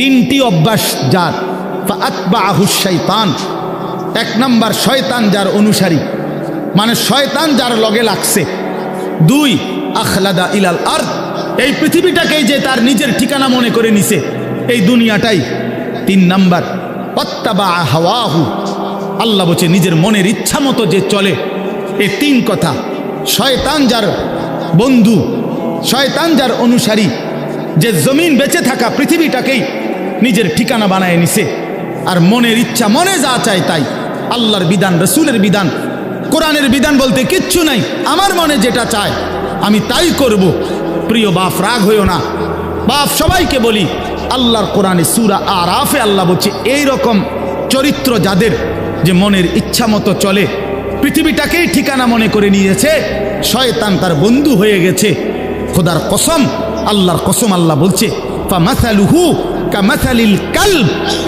তিনটি অভ্যাস যার। আহুস শৈতান এক নম্বর, শয়তান যার অনুসারী। মানে শয়তান যার লগে লাগছে। দুই, আখলাদা ইলাল আর এই পৃথিবীটাকেই যে তার নিজের ঠিকানা মনে করে নিছে, এই দুনিয়াটাই। তিন নাম্বার অত্তাবা হাওয়াহু। আল্লাহ বলছে, নিজের মনের ইচ্ছা মতো যে চলে। এই তিন কথা। শয়তান যার বন্ধু, শয়তান যার অনুসারী, যে জমিন বেঁচে থাকা পৃথিবীটাকেই নিজের ঠিকানা বানায় নিছে। আর মনের ইচ্ছা, মনে যা চায় তাই। আল্লাহর বিধান, রসুলের বিধান, কোরআনের বিধান বলতে কিচ্ছু নাই। আমার মনে যেটা চায়, আমি তাই করব। প্রিয় বাপ, রাগ হইও না। বাপ, সবাইকে বলি, আল্লাহর কোরআনে সুরা আর আফে আল্লাহ বলছে এই রকম চরিত্র যাদের যে মনের ইচ্ছা মতো চলে, পৃথিবীটাকেই ঠিকানা মনে করে নিয়েছে, শয়তান তার বন্ধু হয়ে গেছে। খোদার কসম, আল্লাহর কসম আল্লাহ বলছে, ফামাসালুহু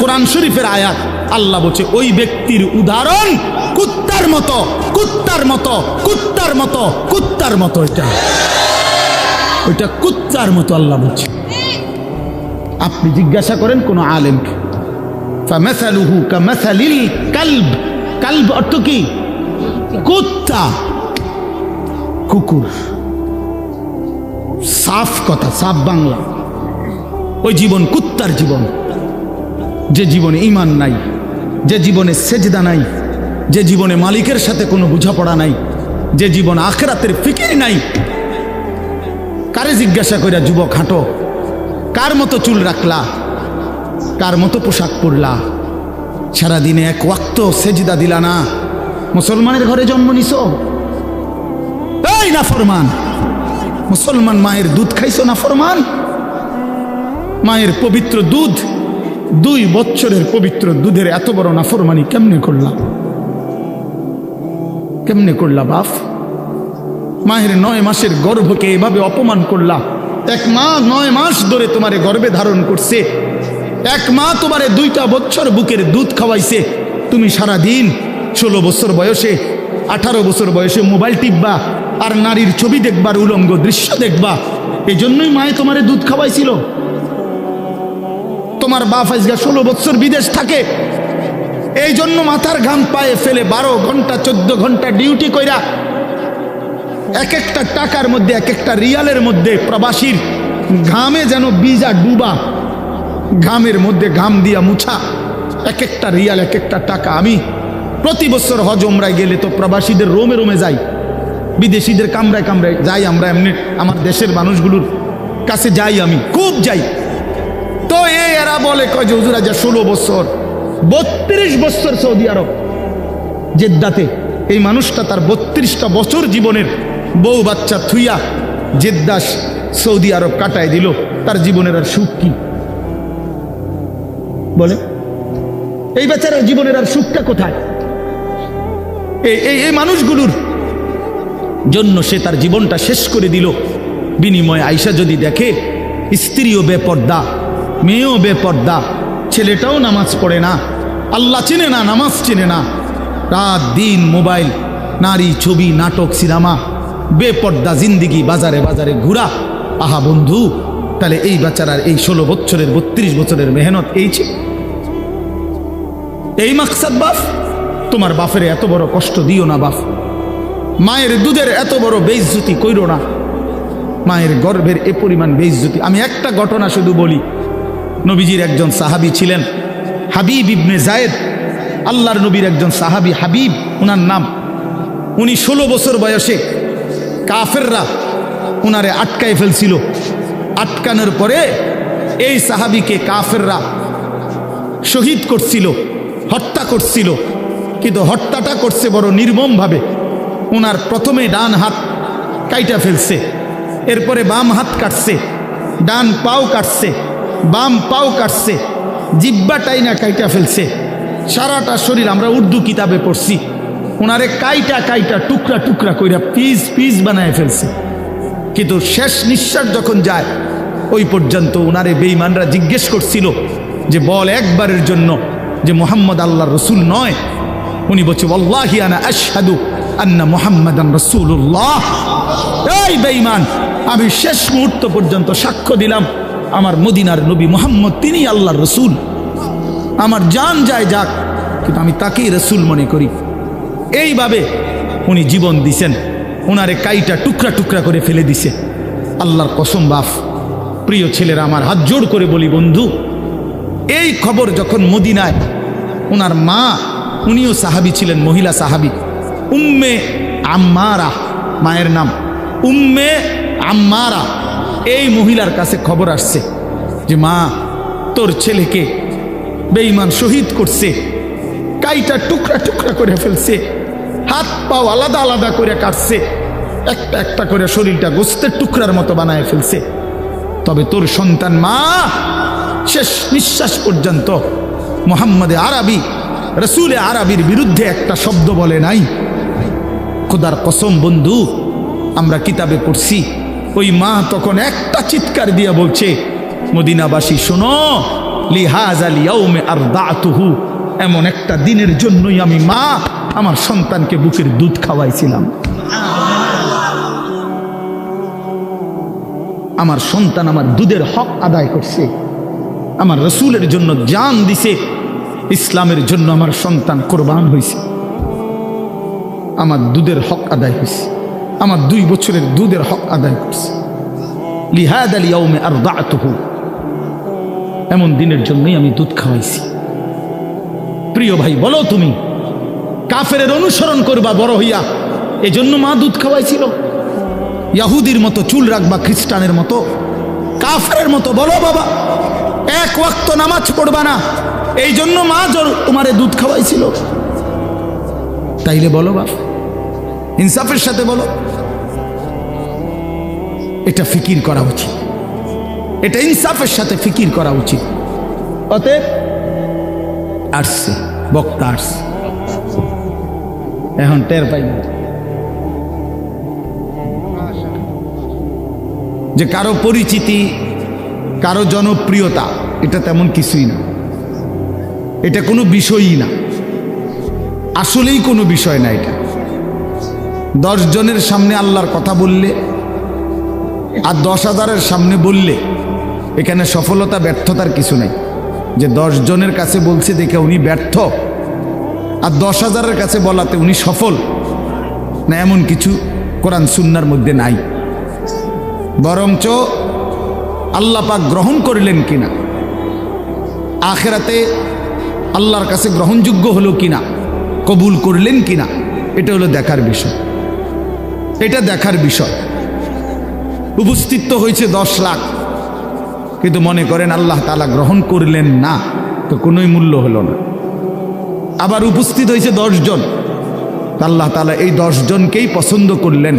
কোরআন শরীফের আয়াত। আল্লাহ বলছে, ওই ব্যক্তির উদাহরণ কুত্তার মতো কুত্তার মতো কুত্তার মতো কুত্তার মতো এটা। ওইটা কুত্তার মতো আল্লাহ বলছে। আপনি জিজ্ঞাসা করেন কোন আলেমকে কালব। কালব অর্থ কি? কুত্তা। কুকুর। সাফ কথা, সাফ বাংলা। ওই জীবন কুত্তার জীবন। যে জীবনে ইমান নাই, যে জীবনে সেজদা নাই, যে জীবনে মালিকের সাথে কোনো বোঝাপড়া নাই, যে জীবন আখরাতের ফিকির নাই, কারে জিজ্ঞাসা কইরা যুবক হাঁটো, কার মতো চুল রাখলা, কার মতো পোশাক পরলা, সারাদিনে এক ওয়াক্ত সেজদা দিলা না, মুসলমানের ঘরে জন্ম নিছ? এই না ফরমান মুসলমান মায়ের দুধ খাইছো না ফরমান মায়ের পবিত্র দুধ, দুই বছরের পবিত্র দুধের এত বড় নাফরমানি কেমনে করলাম কেমনে করলা বাপ? মায়ের নয় মাসের গর্ভকে এভাবে অপমান করলা। এক মা নয় মাস ধরে তোমারে গর্ভে ধারণ করছে। এক মা তোমারে দুইটা বছর বুকের দুধ খাওয়াইছে। তুমি সারা দিন ষোলো বছর বয়সে, আঠারো বছর বয়সে মোবাইল টিপবা আর নারীর ছবি দেখবার উলঙ্গ দৃশ্য দেখবা। এই জন্যই মায়ে তোমারে দুধ খাওয়াইছিল। তোমার বাপ আজকে ষোলো বছর বিদেশ থাকে। এই জন্য মাথার ঘাম পায়ে ফেলে বারো ঘণ্টা, চোদ্দ ঘণ্টা ডিউটি কইরা এক একটা টাকার মধ্যে এক একটা রিয়ালের মধ্যে প্রবাসীর ঘামে যেন বীজা ডুবা, ঘামের মধ্যে ঘাম দিয়া মুছা এক একটা রিয়াল এক একটা টাকা। আমি প্রতি বছর হজ ওমরায় গেলে তো প্রবাসীদের রোমে রোমে যাই, বিদেশিদের কামরায় কামরায় যাই, আমরা এমনি আমার দেশের মানুষগুলোর কাছে যাই আমি, খুব যাই। তো এ এরা বলে, কয় যে, হুজুর, আজা ষোলো বছর, বত্রিশ বছর সৌদি আরব জেদ্দাতে, এই মানুষটা তার বত্রিশটা বছর জীবনের বউ বাচ্চা থুইয়া জেদ্দাস সৌদি আরব কাটায় দিল। তার জীবনের আর সুখ কি? বলে, এই বেচারার জীবনের আর সুখটা কোথায়? এই এই মানুষগুলোর জন্য সে তার জীবনটা শেষ করে দিল। বিনিময়ে আইসা যদি দেখে, স্ত্রীও বেপর্দা। মেয়েও বেপর্দা, ছেলেটাও নামাজ পড়ে না। আল্লাহ চিনে না, নামাজ চিনে না। রাত, দিন, মোবাইল, নারী, ছবি, নাটক, সিনেমা, বেপর্দা জিন্দিগি, বাজারে বাজারে ঘুরা। আহা বন্ধু, তাহলে এই বেচারার এই ষোলো বছরের, বত্রিশ বছরের মেহনত এই ছিল এই মাকসাদ বাপ, তোমার বাপের এত বড় কষ্ট দিও না বাপ। মায়ের দুধের এত বড় বেইজ্জতি কইরো না। মায়ের গর্ভের এ পরিমাণ বেইজ্জতি। আমি একটা ঘটনা শুধু বলি নবীজির একজন সাহাবি ছিলেন হাবিব ইবনে জায়েদ। আল্লাহর নবীর একজন সাহাবি হাবিব ওনার নাম। উনি ষোলো বছর বয়সে কাফেররা উনারে আটকায় ফেলছিল। আটকানোর পরে এই সাহাবিকে কাফেররা শহীদ করছিল, হত্যা করছিল। কিন্তু হত্যাটা করছে বড় নির্মমভাবে। ওনার প্রথমে ডান হাত কাইটা ফেলছে, এরপরে বাম হাত কাটছে, ডান পাও কাটছে বাম পাও কাটছে জিব্বাটাই না কাইটা ফেলছে। সারাটা শরীর আমরা উর্দু কিতাবে পড়ছি। ওনারে কাইটা কাইটা, টুকরা টুকরা কইরা পিস পিস বানায় ফেলছে। কিন্তু শেষ নিঃশ্বাস যখন যায়, ওই পর্যন্ত ওনারে বেঈমানরা জিজ্ঞেস করছিল যে, বল একবারের জন্য যে মোহাম্মদ আল্লাহ রসুল নয়। উনি বলছে আল্লাহি আনা আশহাদু আন্না মোহাম্মদান রসুল্লাহ এই বেঈমান, আমি শেষ মুহূর্ত পর্যন্ত সাক্ষ্য দিলাম। আমার মদিনার নবী মোহাম্মদ তিনি আল্লাহর রসুল। আমার জান যায় যাক, কিন্তু আমি তাকেই রসুল মনে করি। এইভাবে উনি জীবন দিছেন। ওনারে কাইটা টুকরা টুকরা করে ফেলে দিছে। আল্লাহর কসম বাফ প্রিয় ছেলেরা, আমার হাত জোড় করে বলি বন্ধু, এই খবর যখন মদিনায় ওনার মা, উনিও সাহাবি ছিলেন, মহিলা সাহাবি, উম্মে আম্মারা, মায়ের নাম, উম্মে আম্মারা এই মহিলার কাছে খবর আসছে যে মা, তোর ছেলেকে বেঈমান শহীদ করছে। কাইটা টুকরা টুকরা করে ফেলছে। হাত পাও আলাদা আলাদা করে কাটছে। একটা একটা করে শরীরটা গোস্তের টুকরার মতো বানায় ফেলছে। তবে তোর সন্তান মা, শেষ নিঃশ্বাস পর্যন্ত মোহাম্মদে আরবি, রসুলে আরবির বিরুদ্ধে একটা শব্দ বলে নাই। খোদার কসম বন্ধু, আমরা কিতাবে পড়ছি ওই মা তখন একটা চিৎকার দিয়া বলছে, মদিনাবাসী, শোনো, লিহাজ আলিয়াউমে আর দাতুহু এমন একটা দিনের জন্যই আমি মা আমার সন্তানকে বুকের দুধ খাওয়াইছিলাম। আমার সন্তান আমার দুধের হক আদায় করছে। আমার রসুলের জন্য জান দিছে। ইসলামের জন্য আমার সন্তান কোরবান হয়েছে আমার দুধের হক আদায় হয়েছে আমার দুই বছরের দুধের হক আদায় করছে। লিহাদ আলী ইয়াউমে আর দাঁতহু এমন দিনের জন্যই আমি দুধ খাওয়াইছি। প্রিয় ভাই, বলো তুমি কাফের অনুসরণ করবা বড় হইয়া, এজন্য মা দুধ খাওয়াইছিল? ইয়াহুদির মতো চুল রাখবা খ্রিস্টানের মতো? কাফের মতো বলো বাবা, এক ওয়াক্ত নামাজ পড়বা না এই জন্য মা জোর তোমারে দুধ খাওয়াইছিল। তাইলে বলো বাবা ইনসাফের সাথে বলো। এটা ফিকির করা উচিত। এটা ইনসাফের সাথে ফিকির করা উচিত। অতএব আসছে বক্তা আসছে এখন টের পাই না। যে কারও পরিচিতি, কারও জনপ্রিয়তা, এটা তেমন কিছুই না। এটা কোনো বিষয়ই না। আসলেই কোনো বিষয় না এটা। দশ জনের সামনে আল্লাহর কথা বললে আর দশ হাজারের সামনে বললে, এখানে সফলতা, ব্যর্থতার কিছু নেই। যে দশ জনের কাছে বলছে দেখে উনি ব্যর্থ, আর দশ হাজারের কাছে বলাতে উনি সফল, না এমন কিছু কোরআন সুন্নার মধ্যে নাই। বরঞ্চ আল্লাহ পাক গ্রহণ করলেন কিনা, আখেরাতে আল্লাহর কাছে গ্রহণযোগ্য হলো কিনা, কবুল করলেন কিনা, এটা হলো দেখার বিষয়। এটা দেখার বিষয়। উপস্থিত তো হয়েছে দশ লাখ। কিন্তু মনে করেন আল্লাহ তালা গ্রহণ করলেন না, তো কোনোই মূল্য হলো না। আবার উপস্থিত হয়েছে দশজন আল্লাহ তালা এই দশজনকেই পছন্দ করলেন।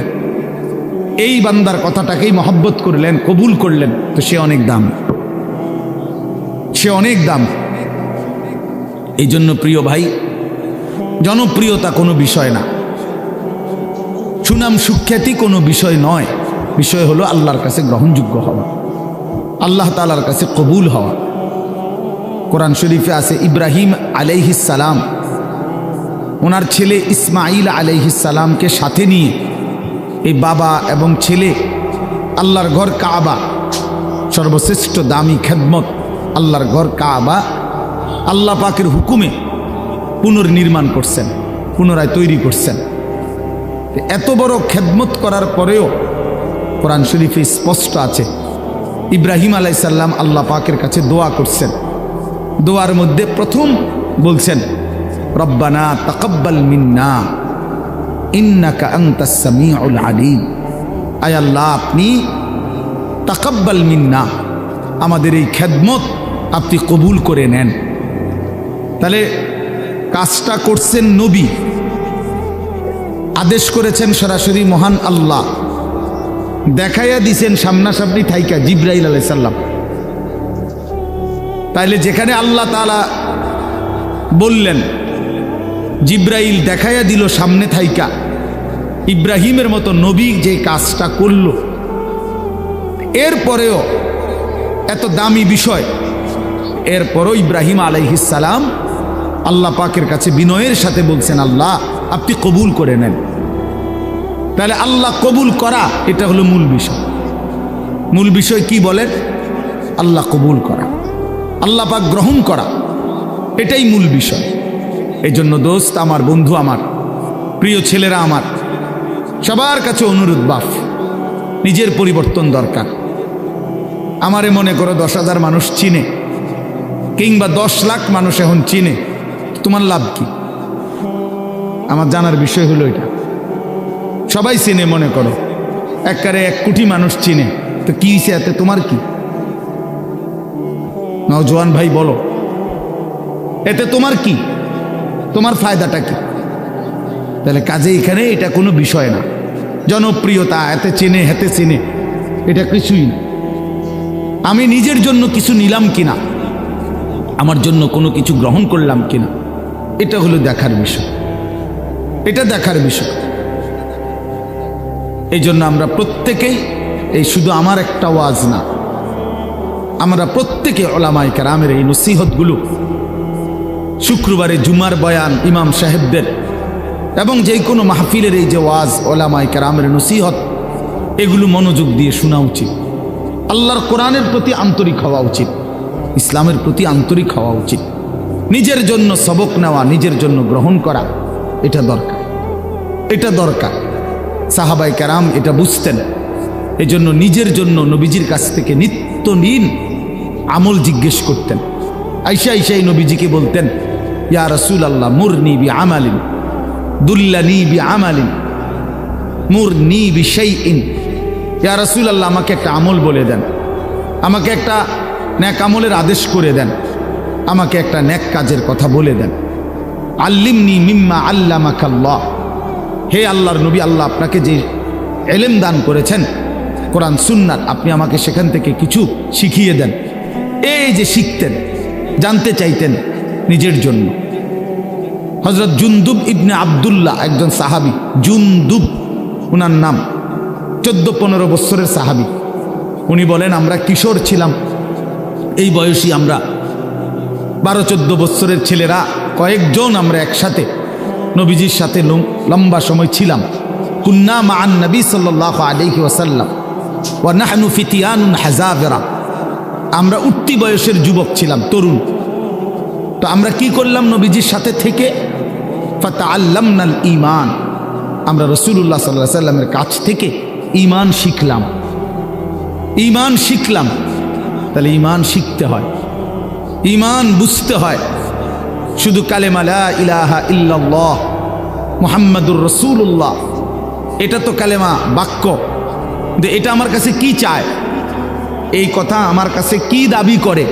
এই বান্দার কথাটাকেই মহব্বত করলেন, কবুল করলেন, তো সে অনেক দাম। সে অনেক দাম। এই জন্য প্রিয় ভাই, জনপ্রিয়তা কোনো বিষয় না। সুনাম সুখ্যাতি কোনো বিষয় নয়। বিষয় হলো আল্লাহর কাছে গ্রহণযোগ্য হওয়া। আল্লাহ তালার কাছে কবুল হওয়া। কোরআন শরীফে আছে, ইব্রাহিম আলাইহিসালাম ওনার ছেলে ইসমাইল আলাইহিসালামকে সাথে নিয়ে এই বাবা এবং ছেলে আল্লাহর ঘর কাবা, সর্বশ্রেষ্ঠ দামি খেদমত আল্লাহর ঘর কাবা, আল্লাহ পাকের হুকুমে পুনর্নির্মাণ করছেন, পুনরায় তৈরি করছেন। এত বড় খেদমত করার পরেও কোরআন শরীফে স্পষ্ট আছে। ইব্রাহিম আলাইসাল্লাম আল্লাহ পাকের কাছে দোয়া করছেন। দোয়ার মধ্যে প্রথম বলছেন, রব্বানা তাকব্বাল মিন্না, ইন্নাকা আনতাস সামিউল আলিম। আয় আল্লাহ, আপনি তাকব্বাল মিন্না, আমাদের এই খেদমত আপনি কবুল করে নেন। তাহলে কাজটা করছেন নবী। আদেশ করেছেন সরাসরি মহান আল্লাহ। দেখাইয়া দিছেন সামনাসামনি থাইকা জিব্রাইল আলাইসাল্লাম তাইলে যেখানে আল্লাহ তালা বললেন, জিব্রাইল দেখাইয়া দিল সামনে থাইকা, ইব্রাহিমের মতো নবী যে কাজটা করল। এরপরেও এত দামি বিষয়, এরপরও ইব্রাহিম আলাইহিসালাম আল্লাহ পাকের কাছে বিনয়ের সাথে বলছেন, আল্লাহ, আপনি কবুল করে নেন। তাহলে আল্লাহ কবুল করা, এটা হলো মূল বিষয়। মূল বিষয় কি বলেন? আল্লাহ কবুল করা। আল্লাহ পাক গ্রহণ করা। এটাই মূল বিষয়। এই জন্য দোস্ত আমার, বন্ধু আমার, প্রিয় ছেলেরা আমার, সবার কাছে অনুরোধ, বাফ, নিজের পরিবর্তন দরকার। আমারে মনে করো দশ হাজার মানুষ চিনে, কিংবা দশ লাখ মানুষ এখন চিনে, তোমার লাভ কি? আমার জানার বিষয় হলো এটা। সবাই চিনে, মনে করো। একবারে এক কোটি মানুষ চিনে। তো কি হয়েছে এতে? তোমার কি? নজওয়ান ভাই, বলো। এতে তোমার কি? তোমার ফায়দাটা কি? তাহলে কাজে এখানে এটা কোনো বিষয় না। জনপ্রিয়তা, এতে চেনে, হেতে চেনে। এটা কিছুই না। আমি নিজের জন্য কিছু নিলাম কিনা? আমার জন্য কোনো কিছু গ্রহণ করলাম কিনা? এটা হলো দেখার বিষয়। এটা দেখার বিষয়। এই জন্য আমরা প্রত্যেকেই এই শুধু আমার একটা ওয়াজ না, আমরা প্রত্যেকে ওলামাই কারামের এই নসিহতগুলো শুক্রবারে জুমার বয়ান ইমাম সাহেবদের এবং যে কোনো মাহফিলের এই যে ওয়াজ ওলামাই কারামের নসিহত, এগুলো মনোযোগ দিয়ে শোনা উচিত। আল্লাহর কোরআনের প্রতি আন্তরিক হওয়া উচিত, ইসলামের প্রতি আন্তরিক হওয়া উচিত। নিজের জন্য সবক নেওয়া, নিজের জন্য গ্রহণ করা, এটা দরকার। এটা দরকার। সাহাবাই কারাম এটা বুঝতেন। এই জন্য নিজের জন্য নবীজির কাছ থেকে নিত্য নিন আমল জিজ্ঞেস করতেন। আইসা আইসাই নবীজিকে বলতেন, ইয়া রসুল আল্লাহ মুর নি বি আমালিন দুল্লা নি বি আমালিন মুর নি বি সেই ইন ইয়া রসুল আল্লাহ আমাকে একটা আমল বলে দেন। আমাকে একটা ন্যাক আমলের আদেশ করে দেন। আমাকে একটা ন্যাক কাজের কথা বলে দেন। আল্লিমনি মিম্মা আল্লামাকাল্লাহ। হে আল্লাহর নবী, আল্লাহ আপনাকে যে এলেম দান করেছেন, কোরআন, সুন্নাত, আপনি আমাকে সেখান থেকে কিছু শিখিয়ে দেন। এই যে শিখতেন, জানতে চাইতেন নিজের জন্য। হজরত জুন্দুব ইবনে আবদুল্লাহ একজন সাহাবি, জুন্দুব ওনার নাম, চোদ্দ পনেরো বৎসরের সাহাবি। উনি বলেন, আমরা কিশোর ছিলাম। এই বয়সী আমরা বারো চোদ্দ বৎসরের ছেলেরা কয়েকজন আমরা একসাথে নবীজির সাথে লম্বা সময় ছিলাম। কুন্না মান নবী সাল্লাহ আলহি ওয়াসাল্লাম। ও নাহনু ফিতিয়ানুন হাজাবেরা। আমরা উঠতি বয়সের যুবক ছিলাম, তরুণ। তো আমরা কি করলাম নবীজির সাথে থেকে? ফাতা আল্লামনাল ইমান আমরা রসুল্লাহ সাল্লাহ সাল্লামের কাছ থেকে ইমান শিখলাম। ইমান শিখলাম। তাহলে ইমান শিখতে হয়। ইমান বুঝতে হয়। শুধু কালেমালা ইলাহা ইল্লাল্লাহ, মুহাম্মাদুর রসুল্লাহ এটা তো কালেমা বাক্য। যে এটা আমার কাছে কি চায়? এই কথা আমার কাছে কি দাবি করে?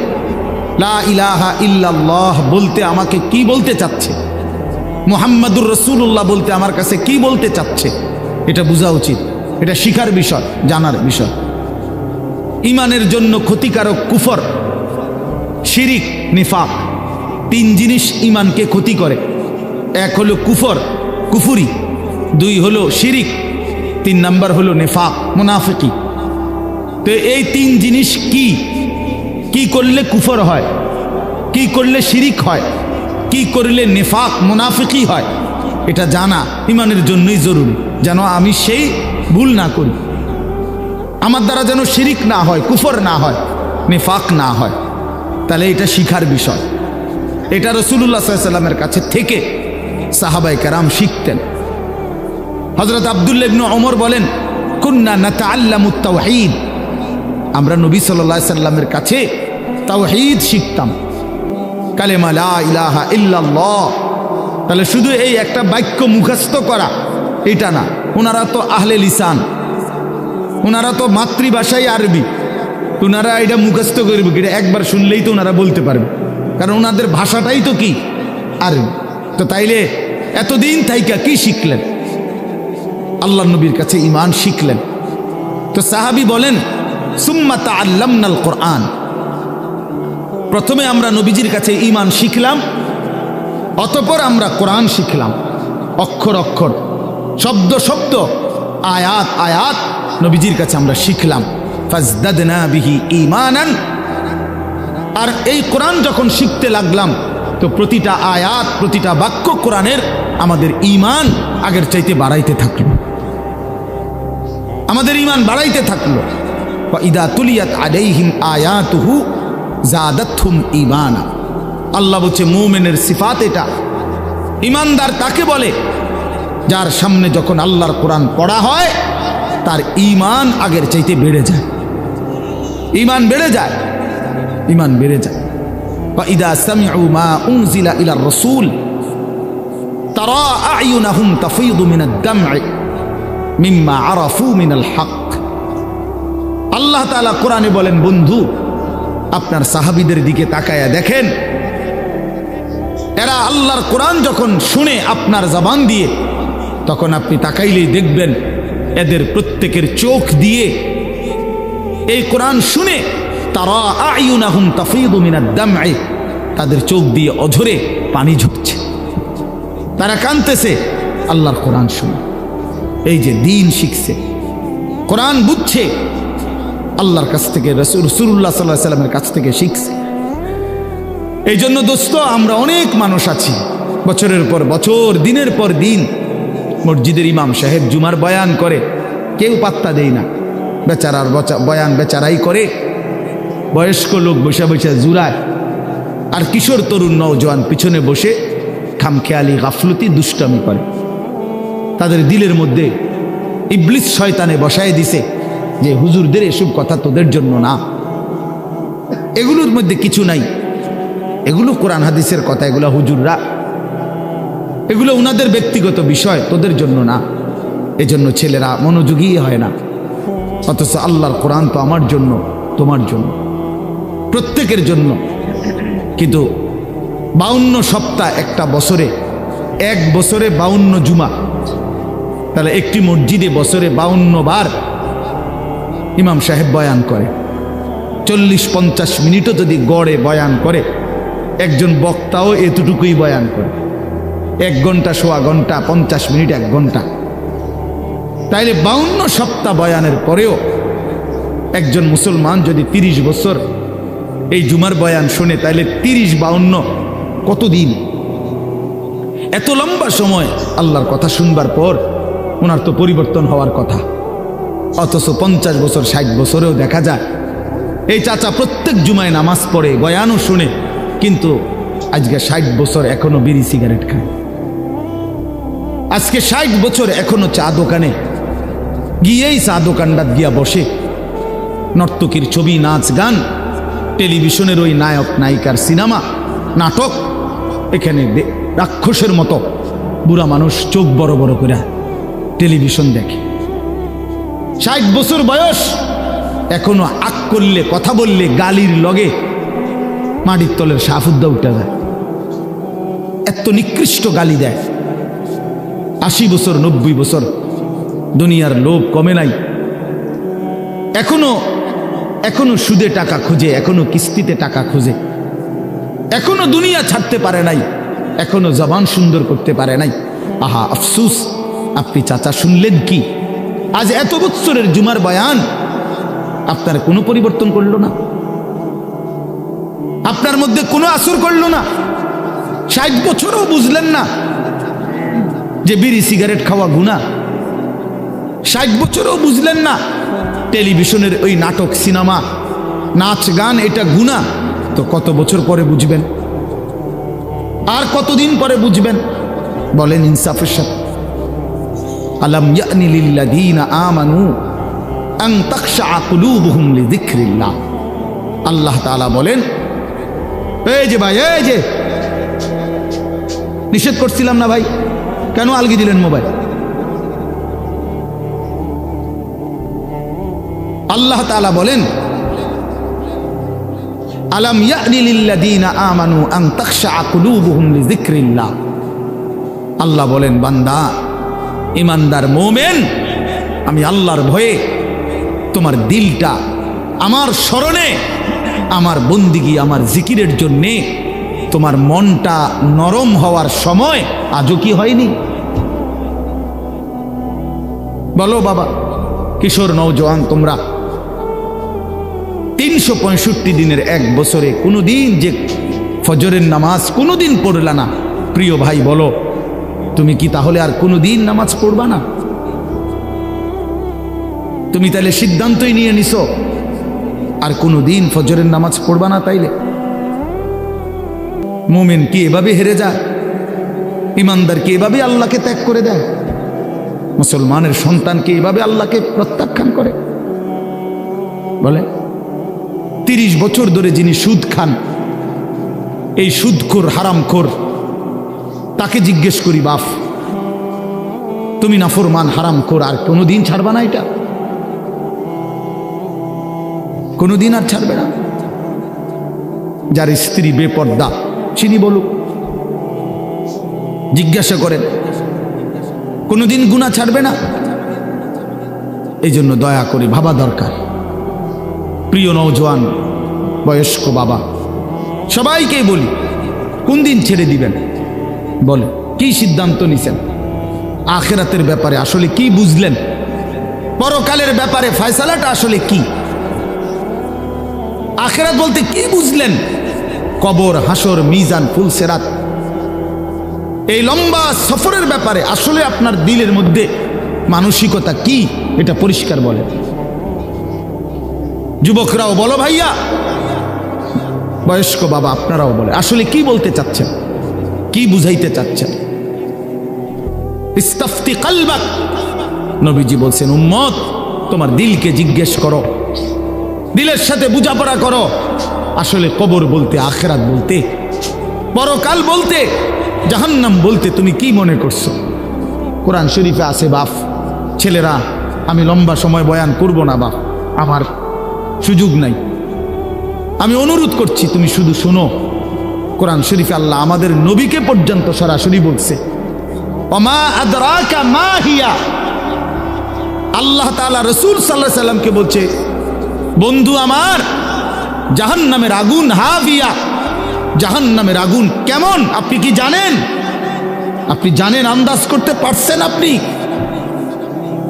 লা ইলাহা ইল্লাল্লাহ বলতে আমাকে কি বলতে চাচ্ছে? মুহাম্মাদুর রসুল্লাহ বলতে আমার কাছে কি বলতে চাচ্ছে? এটা বোঝা উচিত। এটা শিখার বিষয়, জানার বিষয়। ইমানের জন্য ক্ষতিকারক কুফর, শিরিক, নিফাক। তিন জিনিস ইমানকে ক্ষতি করে। এক হলো কুফর, কুফুরি। দুই হলো শিরিক। তিন নাম্বার হলো নেফাক, মুনাফিকি। তো এই তিন জিনিস কি? কি করলে কুফর হয়? কি করলে শিরিক হয়? কি করলে নেফাক, মুনাফিকি হয়? এটা জানা, ইমানের জন্যই জরুরি। যেন আমি সেই ভুল না করি। আমার দ্বারা যেন শিরিক না হয়, কুফর না হয়, নেফাক না হয়। তাহলে এটা শিখার বিষয়। এটা রসুল্লাহ সাল্লামের কাছে থেকে সাহাবাই কারাম শিখতেন। হজরত আবদুল্লা ওমর বলেন, কুন্না নাতা আল্লামুত্তাহিদ আমরা নবী সাল্লাহ সাল্লামের কাছে তাওহিদ শিখতাম। কালেমা লা ইলাহা ইল্লাল্লাহ। তাহলে শুধু এই একটা বাক্য মুখস্থ করা, এটা না। ওনারা তো আহলে লিসান। ওনারা তো মাতৃভাষাই আরবি। ওনারা এটা মুখস্থ করবে, এটা একবার শুনলেই তো ওনারা বলতে পারবে। কারণ ওনাদের ভাষাটাই তো কি? আরবি তো তাইলে এতদিন থাইকা কি শিখলেন? আল্লাহ নবীর কাছে ইমান শিখলেন। তো সাহাবি বলেন সুম্মাতা আল্লামনাল কোরআন। প্রথমে আমরা নবীজির কাছে ইমান শিখলাম, অতপর আমরা কোরআন শিখলাম। অক্ষর অক্ষর, শব্দ শব্দ, আয়াত আয়াত নবীজির কাছে আমরা শিখলাম। ফাজদাদনা বিহি ইমানান আর এই কোরআন যখন শিখতে লাগলাম, তো প্রতিটা আয়াত, প্রতিটা বাক্য কোরআনের আমাদের ইমান আগের চাইতে বাড়াইতে থাকল। আমাদের ইমান বাড়াইতে থাকল। ইদা তুলিয়াত আলাইহিম আয়াতুহু জাদাতহুম ঈমানা। আল্লাহ বলছে, মুমিনের সিফাত এটা। ইমানদার তাকে বলে, যার সামনে যখন আল্লাহর কোরআন পড়া হয়, তার ঈমান আগের চাইতে বেড়ে যায়। ঈমান বেড়ে যায়। ঈমান বেড়ে যায়। ইদা সামিউ মা উনজিলা ইলা রসুল, তারা আয়ুনাহুম তাফিদু মিনাদ দাম'i মিম্মা আরাফু মিনাল হক। আল্লাহ তাআলা কোরআনে বলেন, বন্ধু, আপনার সাহাবীদের দিকে তাকায়া দেখেন। এরা আল্লাহর কোরআন যখন শুনে আপনার জবান দিয়ে, তখন আপনি তাকাইলেই দেখবেন, এদের প্রত্যেকের চোখ দিয়ে এই কোরআন শুনে তারা আয়ুনাহুম তাফিদু মিনাদ দাম'i তাদের চোখ দিয়ে অঝরে পানি ঝুঁকছে তারা কানতেছে, আল্লাহর কোরআন শুনে। এই যে দিন শিখছে, কোরআন বুঝছে, আল্লাহর কাছ থেকে, রসুল রসুল্লাহ সাল্লাহ সাল্লামের কাছ থেকে শিখছে। এই জন্য দোস্ত, আমরা অনেক মানুষ আছি। বছরের পর বছর, দিনের পর দিন, মসজিদের ইমাম সাহেব জুমার বয়ান করে। কেউ পাত্তা দেয় না। বেচারার বয়ান বেচারাই করে। বয়স্ক লোক বসে বসে জুড়ায়। আর কিশোর তরুণ নওজোয়ান পিছনে বসে খামখেয়ালি, গাফলতি দুষ্টামি করে। তাদের দিলের মধ্যে ইবলিস শয়তানে বসায় দিছে যে, হুজুরদের এসব কথা তোদের জন্য না। এগুলোর মধ্যে কিছু নাই। এগুলো কোরআন হাদিসের কথা, এগুলো হুজুররা। এগুলো উনাদের ব্যক্তিগত বিষয়, তোদের জন্য না। এজন্য ছেলেরা মনোযোগী হয় না। অথচ আল্লাহর কোরআন তো আমার জন্য, তোমার জন্য। প্রত্যেকের জন্য। কিন্তু বাউন্ন সপ্তাহ একটা বছরে, এক বছরে বাউন্ন জুমা। তাহলে একটি মসজিদে বছরে বাউন্ন বার ইমাম সাহেব বয়ান করে। চল্লিশ পঞ্চাশ মিনিটও যদি গড়ে বয়ান করে, একজন বক্তাও এতটুকুই বয়ান করে। এক ঘণ্টা, সোয়া ঘণ্টা, পঞ্চাশ মিনিট, এক ঘণ্টা। তাইলে বাউন্ন সপ্তাহ বয়ানের পরেও একজন মুসলমান যদি তিরিশ বছর এই জুমার বয়ান শুনে তাইলে তিরিশ বাউন্ন কতদিন? এত লম্বা সময় আল্লাহর কথা শুনবার পর ওনার তো পরিবর্তন হওয়ার কথা। অথচ পঞ্চাশ বছর, ষাট বছরেও দেখা যায়, এই চাচা প্রত্যেক জুমায় নামাজ পড়ে, বয়ানও শুনে, কিন্তু আজকে ষাট বছর এখনও বিড়ি সিগারেট খায়। আজকে ষাট বছর এখনও চা দোকানে, গিয়েই চা দোকানটা গিয়া বসে, নর্তকীর ছবি, নাচ, গান টেলিভিশনের ওই নায়ক, নায়িকার সিনেমা, নাটক, এখানে রাক্ষসের মতো বুড়া মানুষ চোখ বড় বড় করে টেলিভিশন দেখে। ষাট বছর বয়স, এখনও আক করলে, কথা বললে, গালির লগে মাটির তলের সাফুদ্দা উঠে যায়। এত নিকৃষ্ট গালি দেয়। আশি বছর, নব্বই বছর, দুনিয়ার লোভ কমে নাই। এখনও এখনও সুদে টাকা খুঁজে, এখনও কিস্তিতে টাকা খুঁজে। এখনও দুনিয়া ছাড়তে পারে নাই, এখনও জবান সুন্দর করতে পারে নাই। আহা, আফসুস, আপনি চাচা শুনলেন কি? আজ এত বৎসরের জুমার বয়ান, আপনার কোনো পরিবর্তন করল না? আপনার মধ্যে কোনো আসর করল না? ষাট বছরও বুঝলেন না যে বিড়ি, সিগারেট খাওয়া গুণা ষাট বছরও বুঝলেন না টেলিভিশনের ওই নাটক, সিনেমা, নাচ, গান, এটা গুণা তো কত বছর পরে বুঝবেন? আর কতদিন পরে বুঝবেন? বলেন ইনসাফের সাথে। আলম ইয়ানি লিল্লাযীনা আমানু আন তাখশা কুলুবুহুম লিযিকরিল্লাহ। আল্লাহ তাআলা বলেন, এই যে ভাই, এই যে। নিষেধ করছিলাম না ভাই। কেন আলগি দিলেন মোবাইল? আল্লাহ তাআলা বলেন আমানু আল্লাহ বলেন, বান্দা ইমানদার মোমেন, আমি আল্লাহর ভয়ে তোমার দিলটা আমার স্মরণে, আমার বন্দিগি, আমার জিকিরের জন্যে তোমার মনটা নরম হওয়ার সময় আজও কি হয়নি? বলো বাবা, কিশোর নৌজওয়ান তোমরা তিনশো পঁয়ষট্টি দিনের এক বছরে কোনো দিন যে ফজরের নামাজ কোনো দিন পড়লা না। প্রিয় ভাই, বলো, তুমি কি তাহলে আর কোনো দিন নামাজ পড়বা না? তুমি তাহলে সিদ্ধান্তই নিয়ে নিছো, আর কোনো দিন ফজরের নামাজ পড়বা না তাইলে? মোমেন কি এভাবে হেরে যায়? ইমানদার কি এভাবে আল্লাহকে ত্যাগ করে দেয়? মুসলমানের সন্তানকে এভাবে আল্লাহকে প্রত্যাখ্যান করে? বলে তিরিশ বছর ধরে যিনি সুদ খান, এই সুদখোর হারামখোর তাকে জিজ্ঞেস করি বাফ তুমি নাফরমান হারামখোর আর কোনোদিন ছাড়বা না এটা? কোনোদিন আর ছাড়বে না। যার স্ত্রী বেপর্দা, চিনি বলুক, জিজ্ঞাসা করেন, কোনোদিন গুণা ছাড়বে না? এই জন্য দয়া করে ভাবা দরকার। প্রিয় নৌজওয়ান বয়স্ক বাবা সবাইকেই বলি, কোন দিন ছেড়ে দিবেন? বলে, কি সিদ্ধান্ত নিছেন? আখেরাতের ব্যাপারে আসলে কি বুঝলেন? পরকালের ব্যাপারে ফয়সালাটা আসলে কি? আখেরাত বলতে কি বুঝলেন? কবর, হাসর, মিজান ফুলসেরাত এই লম্বা সফরের ব্যাপারে আসলে আপনার দিলের মধ্যে মানসিকতা কি? এটা পরিষ্কার বলে যুবকরাও বলো ভাইয়া। বয়স্ক বাবা আপনারাও বলে। আসলে কি বলতে চাচ্ছেন? কি বুঝাইতে চাচ্ছেন? ইস্তাফতি কালবাক। নবীজি বলছেন, উম্মত, তোমার দিলকে জিজ্ঞেস করো। দিলের সাথে বুঝাপড়া করো। আসলে কবর বলতে, আখেরাত বলতে, পরকাল বলতে, জাহান্নাম বলতে তুমি কি মনে করছ? কোরআন শরীফে আছে, বাপ। ছেলেরা, আমি লম্বা সময় বয়ান করব না, বাপ। আমার সুযোগ নাই। আমি অনুরোধ করছি, তুমি শুধু শোনো। কোরআন শরীফে আল্লাহ আমাদের নবীকে পর্যন্ত সরাসরি বলছে আল্লাহ তাআলা রসুল সাল্লাহ সাল্লামকে বলছে, বন্ধু আমার জাহান নামের আগুন হাভিয়া জাহান নামের আগুন কেমন, আপনি কি জানেন? আপনি জানেন, আন্দাজ করতে পারছেন আপনি?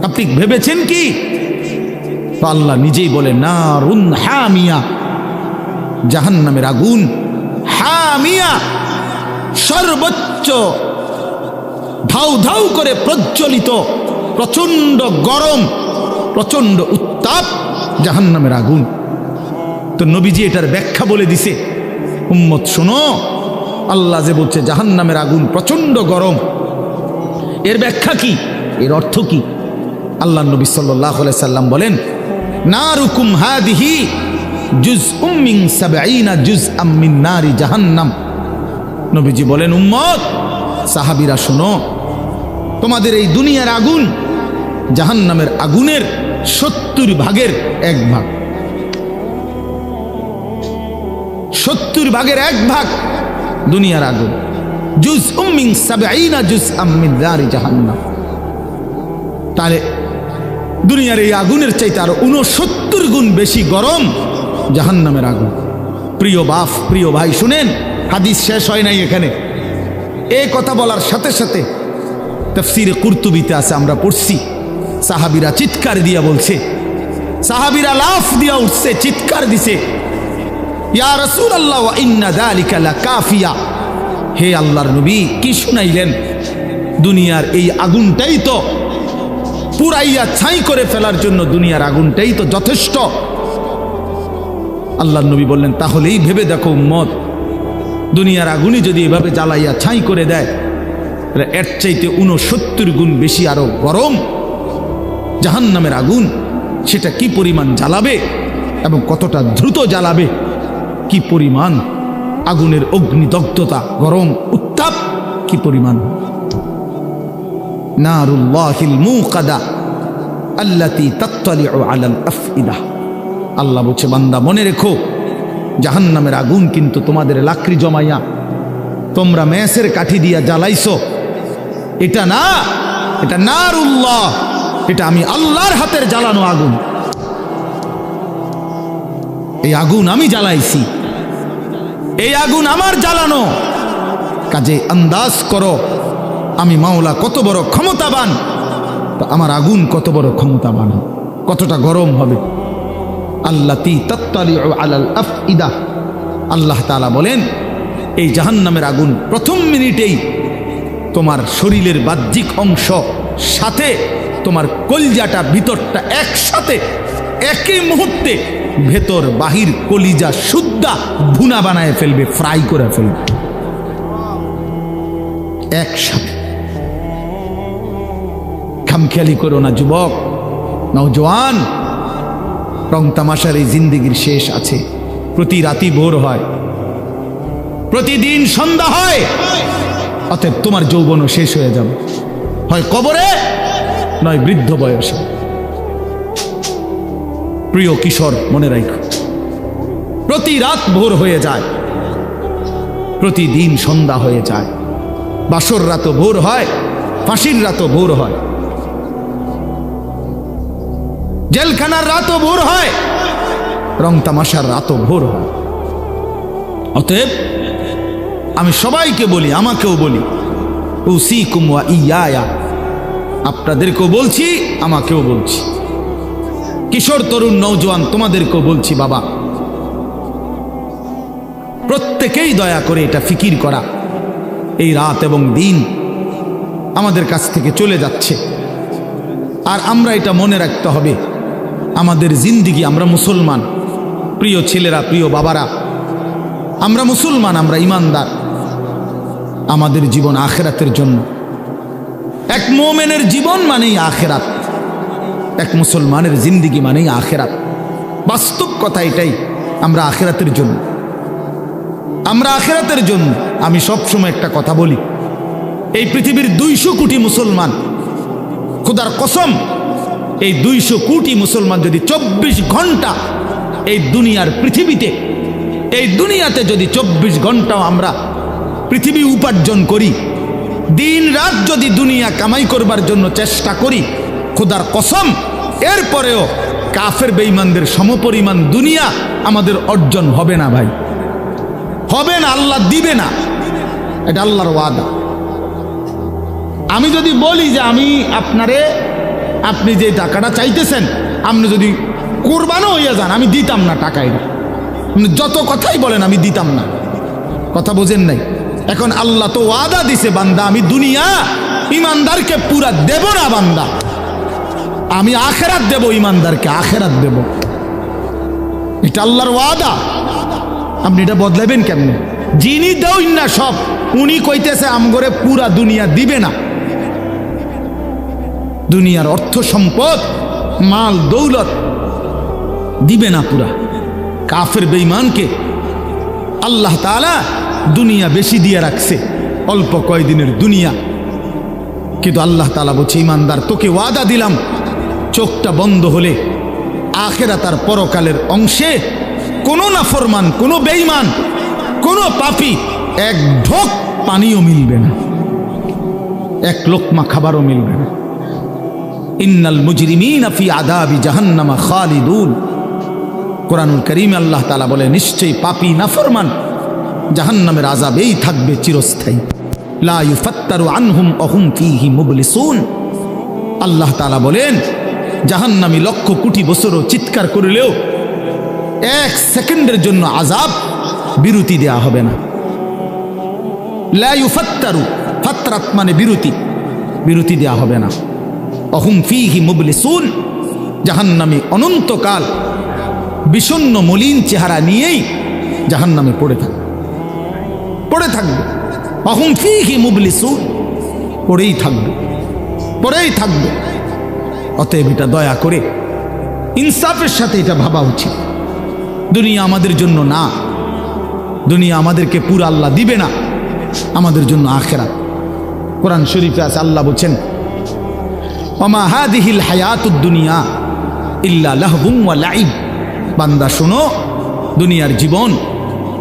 আপনি ভেবেছেন কি? তো আল্লাহ নিজেই বলে না রুন হামিয়া জাহান নামের আগুন, হামিয়া, সর্বোচ্চ, ধাউ ধাউ করে প্রজ্বলিত প্রচণ্ড গরম প্রচণ্ড উত্তাপ, জাহান্নামের আগুন। তো নবীজি এটার ব্যাখ্যা বলে দিছে, উম্মত শোনো, আল্লাহ যে বলছে জাহান্নামের আগুন প্রচণ্ড গরম। এর ব্যাখ্যা কি? এর অর্থ কি? আল্লাহ নবী সাল্লাহ সাল্লাম বলেন না রুকুম হাদিহি জুজ উম্মিং সাবাইনা জুজ আম্মিন নারি জাহান্নাম। নবীজি বলেন, উম্মত, সাহাবিরা শোনো, তোমাদের এই দুনিয়ার আগুন জাহান্নামের আগুনের সত্তর ভাগের এক ভাগ। সত্তর ভাগের এক ভাগ দুনিয়ার আগুন। জুজ উম্মিং সাবাইনা জুজ আম্মিন নারি জাহান্নাম। তাহলে দুনিয়ার এই আগুনের চাইতে আরও উনসত্তর গুণ বেশি গরম জাহান্নামের আগুন। প্রিয় বাফ প্রিয় ভাই, শুনেন, হাদিস শেষ হয় নাই এখানে। এই কথা বলার সাথে সাথে তফসিরে কুর্তুবিতে আছে, আমরা পড়ছি। সাহাবিরা চিৎকার দিয়া বলছে, সাহাবিরা লাফ দিয়া উঠছে, চিৎকার দিছে। ইয়া আল্লাহ কাফিয়া। হে আল্লাহর নবী, কি শুনাইলেন? দুনিয়ার এই আগুনটাই তো পুরাইয়া ছাই করে ফেলার জন্য দুনিয়ার আগুনটাই তো যথেষ্ট। আল্লাহ নবী বললেন, তাহলেই ভেবে দেখো উম্মত, দুনিয়ার আগুনই যদি এভাবে জ্বালাইয়া ছাই করে দেয় এর চাইতে উনসত্তর গুণ বেশি আরও গরম। জাহান নামের আগুন, সেটা কি পরিমাণ জ্বালাবে এবং কতটা দ্রুত জ্বালাবে? কি পরিমাণ আগুনের অগ্নিদগ্ধতা, গরম, উত্তাপ, কি পরিমাণ নারুল্লাহিল মুকাদা আল্লাতি আলাল আফইদা। আল্লাহ বলছে, বান্দা, মনে রেখো, জাহান্নামের আগুন কিন্তু তোমাদের লাকড়ি জমাইয়া, তোমরা মেসের কাঠি দিয়া জ্বালাইছো। এটা না, এটা নারুল্লাহ, এটা আমি আল্লাহর হাতের জ্বালানো আগুন। এই আগুন আমি জ্বালাইছি, এই আগুন আমার জ্বালানো। কাজে আন্দাজ করো আমি মাওলা কত বড় ক্ষমতাবান। তো আমার আগুন কত বড় ক্ষমতাবান। কতটা গরম হবে। আল্লাহ তি তত্তালি আলাল আফইদা। আল্লাহ তালা বলেন, এই জাহান্নামের আগুন প্রথম মিনিটেই তোমার শরীরের বাহ্যিক অংশ সাথে তোমার কলজাটা ভিতরটা একসাথে, একই মুহূর্তে ভেতর বাহির কলিজা শুদ্ধা ভুনা বানায় ফেলবে, ফ্রাই করে ফেলবে। একসাথে। খামখেয়ালি করো না, যুবক। নওজোয়ান, রং তামাশার এই জিন্দিগির শেষ আছে। প্রতি রাতি ভোর হয়। প্রতিদিন সন্ধ্যা হয়। অতএব তোমার যৌবনও শেষ হয়ে যাবে। হয় কবরে, নয় বৃদ্ধ বয়সে। প্রিয় কিশোর, মনে রাখো প্রতি রাত ভোর হয়ে যায়। প্রতিদিন সন্ধ্যা হয়ে যায়। বাসর রাতও ভোর হয়, ফাঁসির রাতও ভোর হয়। জেলখানার রাতও ভোর হয়, রং তামাশার রাতও ভোর হয়। অতএব আমি সবাইকে বলি, আমাকেও বলি উসি কুমুয়া ইয়া আপনাদেরকেও বলছি, আমাকেও বলছি। কিশোর, তরুণ নৌজওয়ান তোমাদেরকেও বলছি, বাবা। প্রত্যেকেই দয়া করে এটা ফিকির করা। এই রাত এবং দিন আমাদের কাছ থেকে চলে যাচ্ছে। আর আমরা এটা মনে রাখতে হবে। আমাদের জিন্দিগি, আমরা মুসলমান। প্রিয় ছেলেরা, প্রিয় বাবারা, আমরা মুসলমান, আমরা ইমানদার। আমাদের জীবন আখেরাতের জন্য। এক মোমেনের জীবন মানেই আখেরাত। এক মুসলমানের জিন্দিগি মানেই আখেরাত। বাস্তব কথা এটাই, আমরা আখেরাতের জন্য। আমরা আখেরাতের জন্য। আমি সবসময় একটা কথা বলি, এই পৃথিবীর দুইশো কোটি মুসলমান, খুদার কসম এই দুইশো কোটি মুসলমান যদি চব্বিশ ঘণ্টা এই দুনিয়ার পৃথিবীতে, এই দুনিয়াতে যদি চব্বিশ ঘন্টাও আমরা পৃথিবী উপার্জন করি, দিন রাত যদি দুনিয়া কামাই করবার জন্য চেষ্টা করি, খুদার কসম, এরপরেও কাফের বেঈমানদের সমপরিমাণ দুনিয়া আমাদের অর্জন হবে না ভাই। হবে না, আল্লাহ দিবে না। এটা আল্লাহর ওয়াদা। আমি যদি বলি যে আমি আপনারে আপনি যে টাকাটা চাইতেছেন, আপনি যদি কোরবানও হইয়া যান, আমি দিতাম না টাকা এটা। যত কথাই বলেন, আমি দিতাম না। কথা বোঝেন নাই? এখন আল্লাহ তো ওয়াদা দিছে, বান্দা, আমি দুনিয়া ইমানদারকে পুরা দেব না, বান্দা? আমি আখেরাত দেব, ইমানদারকে আখেরাত দেব। এটা আল্লাহর ওয়াদা। আপনি এটা বদলাবেন কেমনে? যিনি দেউন না সব, উনি কইতেছে আমগরে পুরা দুনিয়া দিবে না। দুনিয়ার অর্থ সম্পদ, মাল, দৌলত দিবে না পুরা। কাফের বেঈমানকে আল্লাহ তালা দুনিয়া বেশি দিয়ে রাখছে, অল্প কয়দিনের দুনিয়া। কিন্তু আল্লাহ তালা বলছে, ইমানদার, তোকে ওয়াদা দিলাম, চোখটা বন্ধ হলে আখেরা তার পরকালের অংশে কোনো নাফরমান, কোনো বেঈমান, কোনো পাপি এক ঢোক পানিও মিলবে না, এক লোকমা খাবারও মিলবে না। ইন্নাল মুজরিমিন ফি আদাবি জাহান্নামা খালিদুন। কোরআনুল করিম আল্লাহ তালা বলে, নিশ্চয়ই পাপি নাফরমান জাহান্নামের আজাবেই থাকবে চিরস্থায়ী। লা ইউফাত্তারু আনহুম অহুম ফিহি মুবলিসুন। আল্লাহ তালা বলেন, জাহান্নামি লক্ষ কোটি বছরও চিৎকার করলেও এক সেকেন্ডের জন্য আজাব বিরতি দেয়া হবে না। লা ইউফাত্তারু, ফাত্রাত মানে বিরতি বিরতি দেয়া হবে না। অহুম ফিহি মুবলিসুন। জাহান্নামী অনন্তকাল বিষণ্ন মলিন চেহারা নিয়েই জাহান্নামে পড়ে থাকবে পড়ে থাকবে। অহুম ফিহি মুবলিসুন। পড়েই থাকবে। পড়েই থাকবে। অতএব এটা দয়া করে ইনসাফের সাথে এটা ভাবা উচিত। দুনিয়া আমাদের জন্য না। দুনিয়া আমাদেরকে পুরো আল্লাহ দিবে না। আমাদের জন্য আখেরা কোরআন শরীফে আছে, আল্লাহ বলছেন ওমা হাদিহিল হায়াতুদ দুনিয়া ইল্লা লাহবুম বান্দা, শোনো, দুনিয়ার জীবন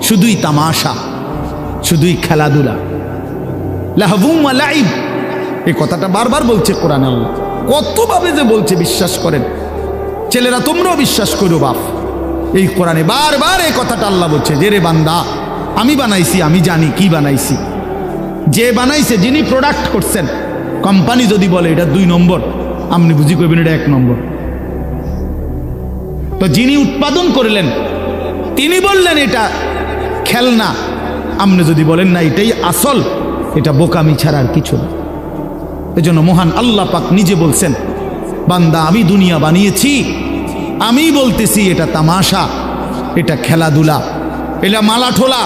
শুধুই তামাশা, শুধুই খেলাধুলা। লাহবুম ওয়া লাইব এই কথাটা বারবার বলছে কোরআন আল্লাহ। কতভাবে যে বলছে, বিশ্বাস করেন। ছেলেরা, তোমরাও বিশ্বাস করো বাপ। এই কোরআনে বারবার এই কথাটা আল্লাহ বলছে, যে রে বান্দা, আমি বানাইছি, আমি জানি কি বানাইছি। যে বানাইছে, যিনি প্রোডাক্ট করছেন কোম্পানি যদি বলে এটা দুই নম্বর, আপনি বুঝি করবেন এটা এক নম্বর। তো যিনি উৎপাদন করলেন, তিনি বললেন এটা খেলনা। আপনি যদি বলেন না এটাই আসল, এটা বোকামি ছাড়া আর কিছু না। এজন্য মহান আল্লাহ পাক নিজে বলছেন, বান্দা, আমি দুনিয়া বানিয়েছি আমি বলতেছি এটা তামাশা, এটা খেলাধুলা, এটা মালা ঠোলা